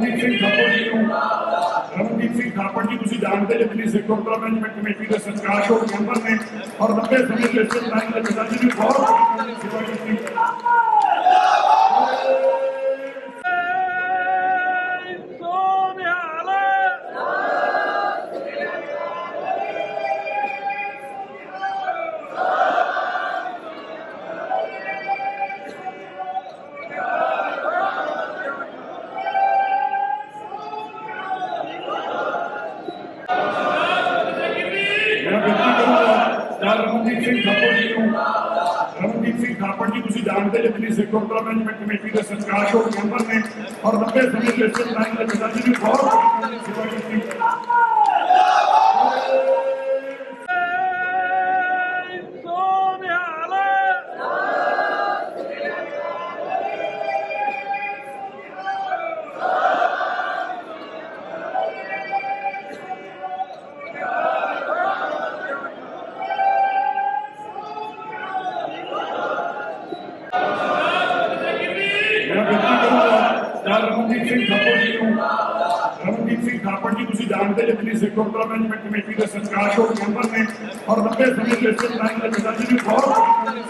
sir Ramandeep Singh Thapar ਜੀ ਨੂੰ ਰਮਨਦੀਪ ਸਿੰਘ ਥਾਪਰ ਜੀ ਤੁਸੀਂ ਜਾਣਦੇ ਜੇ ਦਿੱਲੀ ਸਿੱਖ ਗੁਰਦੁਆਰਾ ਮੈਨੇਜਮੈਂਟ ਕਮੇਟੀ ਦੇ ਸਤਿਕਾਰਯੋਗ ਮੈਂਬਰ ਨੇ ਔਰ ਲੰਬੇ ਸਮੇਂ ਤੋਂ ਇਸੇ ਲਾਈਨ ਦੇ ਪਿਤਾ ਜੀ ਨੇ ਬਹੁਤ ਵੱਡੀ ਸੇਵਾ ਕੀਤੀ ਸਰ ਰਮਨਦੀਪ ਸਿੰਘ ਥਾਪਰ ਜੀ ਨੂੰ ਰਮਨਦੀਪ ਸਿੰਘ ਥਾਪਰ ਜੀ ਤੁਸੀਂ ਜਾਣਦੇ ਜੇ ਦਿੱਲੀ ਸਿੱਖ ਗੁਰਦੁਆਰਾ ਮੈਨੇਜਮੈਂਟ ਕਮੇਟੀ ਦੇ ਸਤਿਕਾਰਯੋਗ ਮੈਂਬਰ ਨੇ ਔਰ ਲੰਬੇ ਸਮੇਂ ਤੋਂ ਇਸੇ ਲਾਈਨ ਦੇ ਪਿਤਾ ਜੀ ਨੇ ਬਹੁਤ ਮੈਂ ਬੇਨਤੀ ਕਰੂੰਗਾ ਸਰ ਰਮਨਦੀਪ ਸਿੰਘ ਥਾਪਰ ਜੀ ਨੂੰ ਰਮਨਦੀਪ ਸਿੰਘ ਥਾਪਰ ਜੀ ਤੁਸੀਂ ਜਾਣਦੇ ਜੇ ਦਿੱਲੀ ਸਿੱਖ ਗੁਰਦੁਆਰਾ ਮੈਨੇਜਮੈਂਟ ਕਮੇਟੀ ਦੇ ਸਤਿਕਾਰਯੋਗ ਮੈਂਬਰ ਨੇ ਔਰ ਲੰਬੇ ਸਮੇਂ ਤੋਂ ਇਸੇ ਲਾਈਨ ਦੇ ਪਿਤਾ ਜੀ ਨੇ ਬਹੁਤ